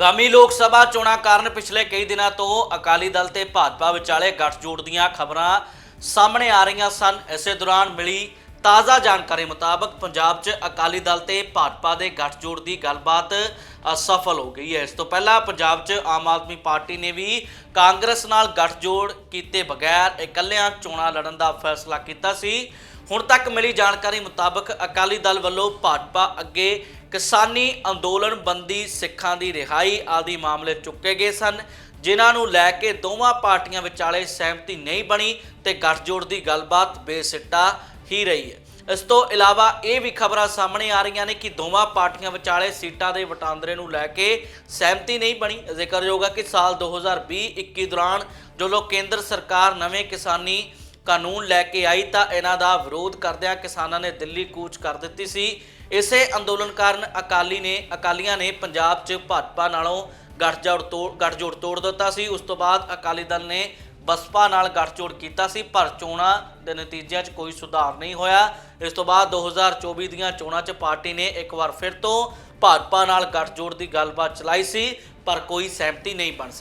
ਆਗਾਮੀ ਲੋਕ ਸਭਾ ਚੋਣਾਂ ਕਾਰਨ ਪਿਛਲੇ ਕਈ ਦਿਨਾਂ ਤੋਂ ਅਕਾਲੀ ਦਲ ਤੇ ਭਾਜਪਾ ਵਿਚਾਲੇ ਗੱਠਜੋੜ ਦੀਆਂ ਖਬਰਾਂ ਸਾਹਮਣੇ ਆ ਰਹੀਆਂ ਸਨ। ਇਸੇ ਦੌਰਾਨ ਮਿਲੀ ਤਾਜ਼ਾ ਜਾਣਕਾਰੀ ਮੁਤਾਬਕ ਪੰਜਾਬ 'ਚ ਅਕਾਲੀ ਦਲ ਤੇ ਭਾਜਪਾ ਦੇ ਗੱਠਜੋੜ ਦੀ ਗੱਲਬਾਤ ਅਸਫਲ ਹੋ ਗਈ ਹੈ। ਇਸ ਤੋਂ ਪਹਿਲਾਂ ਪੰਜਾਬ 'ਚ ਆਮ ਆਦਮੀ ਪਾਰਟੀ ਨੇ ਵੀ ਕਾਂਗਰਸ ਨਾਲ ਗੱਠਜੋੜ ਕੀਤੇ ਬਗੈਰ ਇਕੱਲਿਆਂ ਚੋਣਾਂ ਲੜਨ ਦਾ ਫੈਸਲਾ ਕੀਤਾ ਸੀ। ਹੁਣ ਤੱਕ ਮਿਲੀ ਜਾਣਕਾਰੀ ਮੁਤਾਬਕ ਅਕਾਲੀ ਦਲ ਵੱਲੋਂ ਭਾਜਪਾ ਅੱਗੇ ਕਿਸਾਨੀ ਅੰਦੋਲਨ ਬੰਦੀ ਸਿੱਖਾਂ ਦੀ ਰਿਹਾਈ ਆਦਿ ਮਾਮਲੇ ਚੁੱਕੇ ਗਏ ਸਨ, ਜਿਨ੍ਹਾਂ ਨੂੰ ਲੈ ਕੇ ਦੋਵਾਂ ਪਾਰਟੀਆਂ ਵਿਚਾਲੇ ਸਹਿਮਤੀ ਨਹੀਂ ਬਣੀ ਤੇ ਗੱਠਜੋੜ ਦੀ ਗੱਲਬਾਤ ਬੇਸਿੱਟਾ ਹੀ ਰਹੀ ਹੈ। ਇਸ ਤੋਂ ਇਲਾਵਾ ਇਹ ਵੀ ਖਬਰਾਂ ਸਾਹਮਣੇ ਆ ਰਹੀਆਂ ਨੇ ਕਿ ਦੋਵਾਂ ਪਾਰਟੀਆਂ ਵਿਚਾਲੇ ਸੀਟਾਂ ਦੇ ਵਟਾਂਦਰੇ ਨੂੰ ਲੈ ਕੇ ਸਹਿਮਤੀ ਨਹੀਂ ਬਣੀ। ਜ਼ਿਕਰਯੋਗ ਹੈ ਕਿ ਸਾਲ 2020-21 ਦੌਰਾਨ ਜਦੋਂ ਕੇਂਦਰ ਸਰਕਾਰ ਨਵੇਂ ਕਿਸਾਨੀ ਕਾਨੂੰਨ ਲੈ ਕੇ ਆਈ ਤਾਂ ਇਹਨਾਂ ਦਾ ਵਿਰੋਧ ਕਰਦਿਆਂ ਕਿਸਾਨਾਂ ਨੇ ਦਿੱਲੀ ਕੂਚ ਕਰ ਦਿੱਤੀ ਸੀ। ਇਸੇ ਅੰਦੋਲਨ ਕਾਰਨ ਅਕਾਲੀ ਨੇ, ਅਕਾਲੀਆਂ ਨੇ ਪੰਜਾਬ 'ਚ ਭਾਜਪਾ ਨਾਲੋਂ ਗੱਠਜੋੜ ਤੋੜ ਗੱਠਜੋੜ ਤੋੜ ਦਿੱਤਾ ਸੀ। ਉਸ ਤੋਂ ਬਾਅਦ ਅਕਾਲੀ ਦਲ ਨੇ ਬਸਪਾ ਨਾਲ ਗੱਠਜੋੜ ਕੀਤਾ ਸੀ, ਪਰ ਚੋਣਾਂ ਦੇ ਨਤੀਜਿਆਂ 'ਚ ਕੋਈ ਸੁਧਾਰ ਨਹੀਂ ਹੋਇਆ। ਇਸ ਤੋਂ ਬਾਅਦ 2024 ਦੀਆਂ ਚੋਣਾਂ 'ਚ ਪਾਰਟੀ ਨੇ ਇੱਕ ਵਾਰ ਫਿਰ ਤੋਂ ਭਾਜਪਾ ਨਾਲ ਗੱਠਜੋੜ ਦੀ ਗੱਲਬਾਤ ਚਲਾਈ ਸੀ, ਪਰ ਕੋਈ ਸਹਿਮਤੀ ਨਹੀਂ ਬਣ ਸਕੀ।